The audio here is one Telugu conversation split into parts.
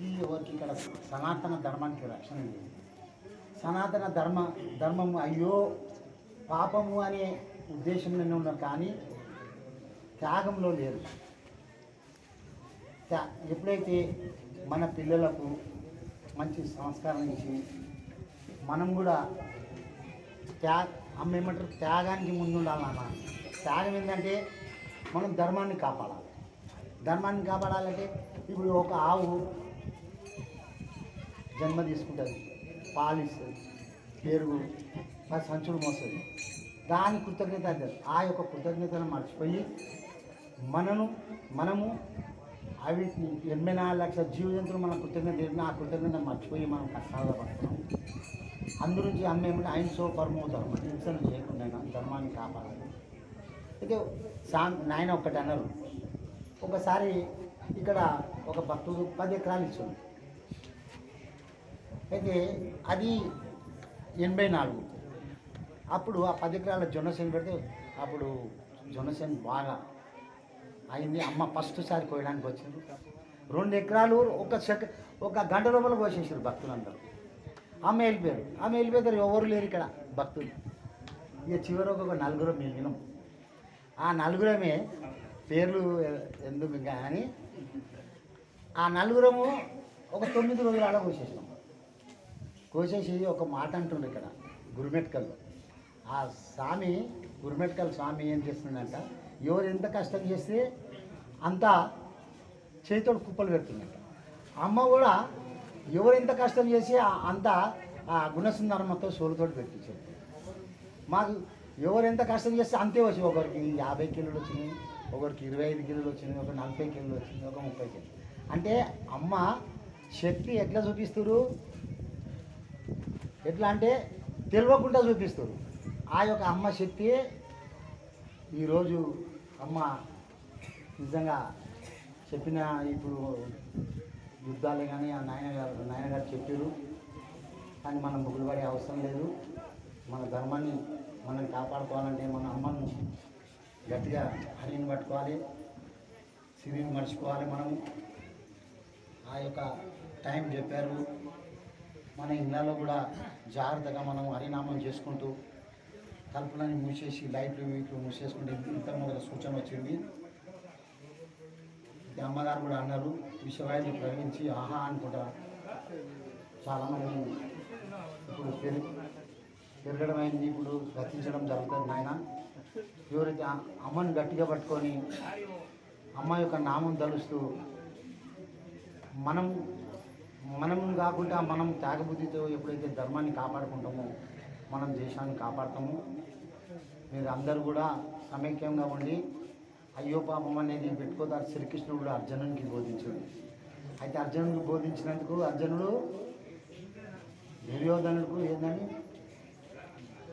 ఎవరికి ఎవరికి ఇక్కడ సనాతన ధర్మానికి రక్షణ లేదు. సనాతన ధర్మ ధర్మము అయ్యో పాపము అనే ఉద్దేశంలోనే ఉన్నారు కానీ త్యాగంలో లేరు. త్యా- ఎప్పుడైతే మన పిల్లలకు మంచి సంస్కారం ఇచ్చి మనం కూడా త్యాగ అమ్మ ఏమంటారు? త్యాగానికి ముందుండాలన్న త్యాగం ఏంటంటే మనం ధర్మాన్ని కాపాడాలి. ధర్మాన్ని కాపాడాలంటే ఇప్పుడు ఒక ఆవు జన్మ తీసుకుంటుంది. పాలిస్తుంది పెరుగు పది సంచులు మోస్తుంది. దాని కృతజ్ఞత అంటారు ఆ యొక్క కృతజ్ఞతను మర్చిపోయి మనను మనము అవి ఎనభై నాలుగు లక్షల జీవ జంతువులు మనం కృతజ్ఞత తెలిపిన ఆ కృతజ్ఞత మర్చిపోయి మనం కష్టాలు పడుతున్నాం. అందురించి అమ్మేమంటే ఆయన సో పరమో ధర్మం హింసను చేయకుండా ధర్మాన్ని కాపాడాలి. అయితే సా నాయన ఒక్కటి అన్నారు. ఒకసారి ఇక్కడ ఒక భక్తుడు పది ఎకరాలు ఇచ్చాడు. అయితే అది ఎనభై నాలుగు. అప్పుడు ఆ పది ఎకరాల జొన్నసేను పెడితే అప్పుడు జొన్నసేను బాగా అయింది. అమ్మ ఫస్ట్ సారి కోయడానికి వచ్చింది. రెండు ఎకరాలు ఒక సెక ఒక గంట లోపల కోసేసారు భక్తులందరూ. అమ్మ వెళ్ళిపోయారు అమ్మ వెళ్ళిపోతారు ఎవరు లేరు ఇక్కడ భక్తులు. ఇక చివరి ఒక నలుగురు మిగిలినాం. ఆ నలుగురమే పేర్లు ఎందుకు కానీ ఆ నలుగురము ఒక తొమ్మిది రోజులు అలా కోసేసినాం. కోసేసి ఒక మాట అంటుండే ఇక్కడ గురుమెట్కల్లో. ఆ స్వామి గురుమెట్కల్ స్వామి ఏం చేస్తుందంట ఎవరు ఎంత కష్టం చేస్తే అంత చేతితోడు కుప్పలు పెడుతుందంట అమ్మ కూడా ఎవరు ఎంత కష్టం చేసి అంత ఆ గుణసుందరమ్మతో సోలుతోడు పెట్టించారు. మాకు ఎవరు ఎంత కష్టం చేస్తే అంతే వచ్చి ఒకరికి యాభై కిలోలు వచ్చినాయి ఒకరికి ఇరవై ఐదు కిలోలు వచ్చినాయి ఒక నలభై కిలోలు వచ్చింది ఒక ముప్పై కిలోలు. అంటే అమ్మ శక్తి ఎట్లా చూపిస్తారు ఎట్లా అంటే తెలియకుండా చూపిస్తారు. ఆ యొక్క అమ్మ శక్తి ఈరోజు అమ్మ నిజంగా చెప్పిన ఇప్పుడు యుద్ధాలే కానీ ఆ నాయన గారు నాయన చెప్పారు. కానీ మనం ముగ్గులుపడే అవసరం లేదు. మన ధర్మాన్ని మనం కాపాడుకోవాలంటే మన అమ్మను గట్టిగా హరిని పట్టుకోవాలి సిరిని మర్చిపోవాలి మనం ఆ యొక్క టైం చెప్పారు. మన ఇళ్ళలో కూడా జాగ్రత్తగా మనం హరినామం చేసుకుంటూ తలుపులని మూసేసి లైట్లు వీట్లు మూసేసుకుంటే ఇంత మొదల సూచన వచ్చింది. అమ్మగారు కూడా అన్నారు విషవాయులు ప్రవహించి ఆహా అనుకుంటా చాలామంది ఇప్పుడు పెరుగు పెరగడం అయింది ఇప్పుడు రచించడం జరుగుతుంది నాయన. ఎవరైతే అమ్మను అమ్మని గట్టిగా పట్టుకొని అమ్మ యొక్క నామం తలుస్తూ మనం మనం కాకుండా మనం త్యాగబుద్ధితో ఎప్పుడైతే ధర్మాన్ని కాపాడుకుంటామో మనం దేశాన్ని కాపాడతాము మీరు అందరూ కూడా సమైక్యంగా ఉండి అయ్యో పాపం అనేది పెట్టుకోదారు శ్రీకృష్ణుడు కూడా అర్జునునికి బోధించాడు. అయితే అర్జునుడికి బోధించినందుకు అర్జునుడు దుర్యోధనుడికి ఏందని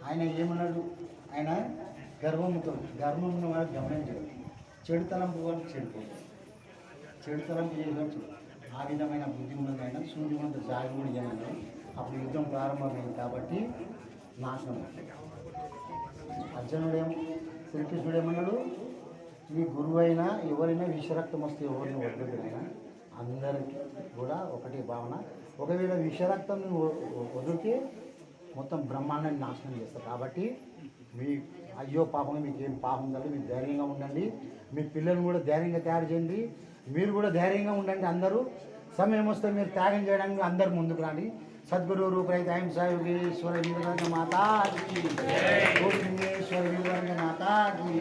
ఆయన ఏమన్నాడు? ఆయన గర్వంతో గర్వం వాడు గమనించాడు చెడుతలంపు వాడు చెడిపోయాడు చెడు తలంపు చేయవచ్చు ఆ విధమైన బుద్ధి ఉన్నదైనా సూర్యుడు సూర్యుమంత జాగ్రత్త చేయమని అప్పుడు యుద్ధం ప్రారంభమైంది కాబట్టి నాశనం. అర్జునుడేం శ్రీకృష్ణుడు ఏమన్నాడు మీ గురువు అయినా ఎవరైనా విషరక్తం వస్తే ఎవరిని వదలదైనా అందరికీ కూడా ఒకటి భావన. ఒకవేళ విషరక్తం వదిలితే మొత్తం బ్రహ్మాండాన్ని నాశనం చేస్తారు కాబట్టి మీ అయ్యో పాపం మీకు ఏం పాపం కాదు మీరు ధైర్యంగా ఉండండి. మీ పిల్లల్ని కూడా ధైర్యంగా తయారు చేయండి. మీరు కూడా ధైర్యంగా ఉండండి అందరూ. సమయం వస్తే మీరు త్యాగం చేయడానికి అందరు ముందుకు రండి. సద్గురు రూపరైతే అహిం సాయుగేశ్వర వీరరంగ మాతాజీ గోపింగేశ్వర వీరరంగ మాతాజీ